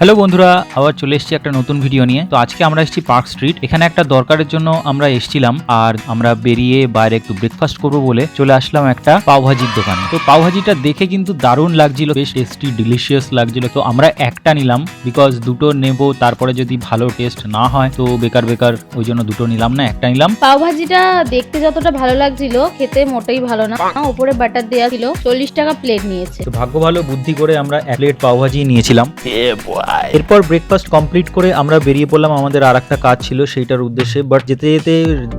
Hello বন্ধুরা আবার চলে এসেছি একটা নতুন ভিডিও নিয়ে। তো আজকে আমরা এসেছি পার্ক স্ট্রিট এখানে একটা দরকারের জন্য আমরা এসেছিলাম আর আমরা বেরিয়ে বাইরে একটু ব্রেকফাস্ট করব বলে চলে আসলাম একটা পাওভাজির দোকানে। তো পাওভাজিটা দেখে কিন্তু দারুণ লাগছিল বেশ টেস্টি ডিলিশিয়াস লাগছিল। তো আমরা একটা নিলাম বিকজ দুটো নেব তারপরে যদি ভালো টেস্ট না হয় তো বেকার বেকার ওই জন্য দুটো নিলাম না একটা নিলাম। পাওভাজিটা দেখতে যতটা ভালো লাগছিল খেতে মোটেই ভালো না। উপরে বাটার দেওয়া ছিল চল্লিশ টাকা প্লেট নিয়েছে। তো ভাগ্য ভালো বুদ্ধি করে আমরা এক প্লেট পাওভাজি নিয়েছিলাম। এরপর ব্রেকফাস্ট কমপ্লিট করে আমরা বেরিয়ে পড়লাম, আমাদের আর একটা কাজ ছিল সেইটার উদ্দেশ্যে বাট যেতে যেতে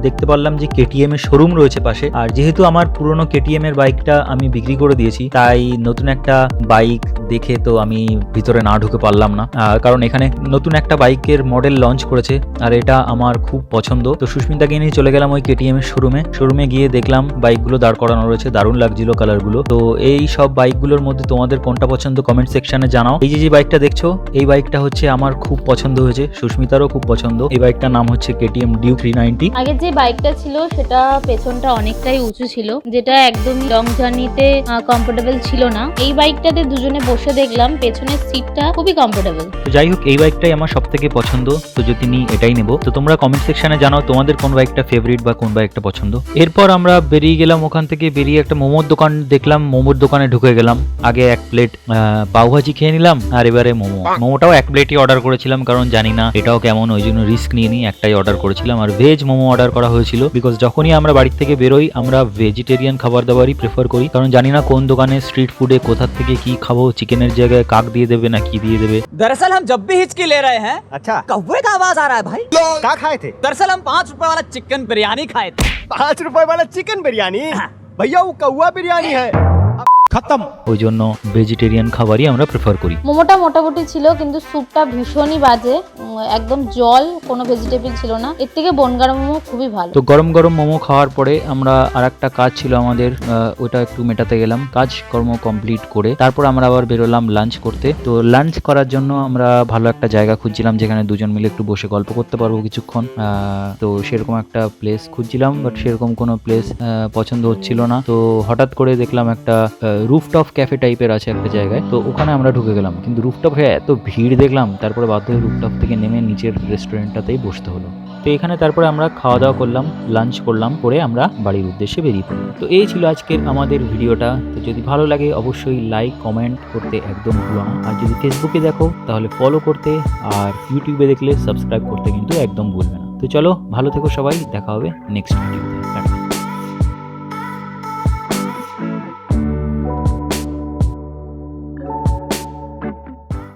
দেখতে পারলাম যে কেটিএম এর শোরুম রয়েছে পাশে, আর যেহেতু আমার পুরনো কেটিএম এর বাইকটা আমি বিক্রি করে দিয়েছি, তাই নতুন একটা বাইক দেখে তো আমি ভিতরে না ঢুকে পারলাম না। কারণ এখানে নতুন একটা বাইকের মডেল লঞ্চ করেছে, আর এটা আমার খুব পছন্দ। তো সুস্মিতাকে নিয়ে চলে গেলাম ওই কেটিএম এর শোরুমে শোরুমে গিয়ে দেখলাম বাইকগুলো দাঁড় করানো রয়েছে, দারুণ লাগছিল কালারগুলো তো এই সব বাইকগুলোর মধ্যে তোমাদের কোনটা পছন্দ? কমেন্ট সেকশনে জানাও। এই যে যে বাইকটা দেখছ এই বাইকটা হচ্ছে আমার খুব পছন্দ হয়েছে সুস্মিতারও খুব পছন্দ। এই বাইকটার নাম হচ্ছে কেটিএম ডিউ থ্রি নাইনটি আগের যে বাইকটা ছিল সেটা পেছনটা অনেকটাই উঁচু ছিল যেটা একদমই লং জার্নিতে কমফোর্টেবল ছিল না। এই বাইকটাতে দুজনে বসে দেখলাম পেছনের সিটটা খুবই কমফোর্টেবল তো যাই হোক এই বাইকটাই আমার সব থেকে পছন্দ তো যদি নিই এটাই নেব। তো তোমরা কমেন্ট সেকশনে জানাও তোমাদের কোন বাইকটা ফেভারিট বা কোন বাইকটা পছন্দ। এরপর আমরা বেরিয়ে গেলাম ওখান থেকে বেরিয়ে একটা মোমোর দোকান দেখলাম মোমোর দোকানে ঢুকে গেলাম। আগে এক প্লেট পাওভাজি খেয়ে নিলাম আর এবারে মোমো। মোমোটাও এক প্লেটই অর্ডার করেছিলাম কারণ জানি না এটাও কেমন ওই জন্য রিস্ক নিয়ে নিই একটাই অর্ডার করেছিলাম আর ভেজ মোমো অর্ডার করা হয়েছিল বিকজ যখনই আমরা বাড়ি থেকে বেরোই আমরা ভেজিটেরিয়ান খাবার দাবারই প্রেফার করি কারণ জানি না কোন দোকানে স্ট্রিট ফুডে কোথা থেকে কি খাবো চিকেনের জায়গায় কাক দিয়ে দেবে না কি দিয়ে দেবে दरअसल हम जब भी हिचकी ले रहे हैं अच्छा कौवे का आवाज आ रहा है भाई क्या खाए थे दरअसल हम पाँच रुपए वाला चिकन बिरयानी खाए थे पाँच रुपए वाला चिकन बिरयानी भैया वो कौआ बिरयानी है খতম। ওই জন্য ভেজিটেরিয়ান খাবারই আমরা প্রেফার করি। মোমোটা মোটামুটি ছিল কিন্তু স্যুপটা ভীষণই বাজে। একদম জল কোনো ভেজিটেবল ছিল না। এর থেকে বনগার মোমো খুবই ভালো। তো গরম গরম মোমো খাওয়ার পরে আমরা আরেকটা কাজ ছিল আমাদের ওটা একটু মেটাতে গেলাম। কাজকর্ম কমপ্লিট করে তারপর আমরা আবার বেরোলাম লাঞ্চ করতে। তো লাঞ্চ করার জন্য আমরা ভালো একটা জায়গা খুঁজছিলাম যেখানে দুজন মিলে একটু বসে গল্প করতে পারব কিছুক্ষণ। তো সেরকম একটা প্লেস খুঁজছিলাম বাট সেরকম কোনো প্লেস পছন্দ হচ্ছিল না। তো হঠাৎ করে দেখলাম একটা রুফটপ ক্যাফে টাইপের আছে একটা জায়গায়, তো ওখানে আমরা ঢুকে গেলাম। কিন্তু রুফটপ রুফটপে এত ভিড় দেখলাম, তারপরে বাধ্য হয়ে রুফটপ থেকে নেমে নিচের রেস্টুরেন্টটাতেই বসতে হলো। তো এখানে তারপরে আমরা খাওয়া দাওয়া করলাম লাঞ্চ করলাম, করে আমরা বাড়ির উদ্দেশ্যে বেরিয়ে পড়লাম। তো এই ছিল আজকের আমাদের ভিডিওটা। তো যদি ভালো লাগে, অবশ্যই লাইক কমেন্ট করতে একদম ভুলো না। আর যদি ফেসবুকে দেখো, তাহলে ফলো করতে আর ইউটিউবে দেখলে সাবস্ক্রাইব করতে কিন্তু একদম ভুলবে না। তো চলো, ভালো থেকো সবাই, দেখা হবে নেক্সট ভিডিওতে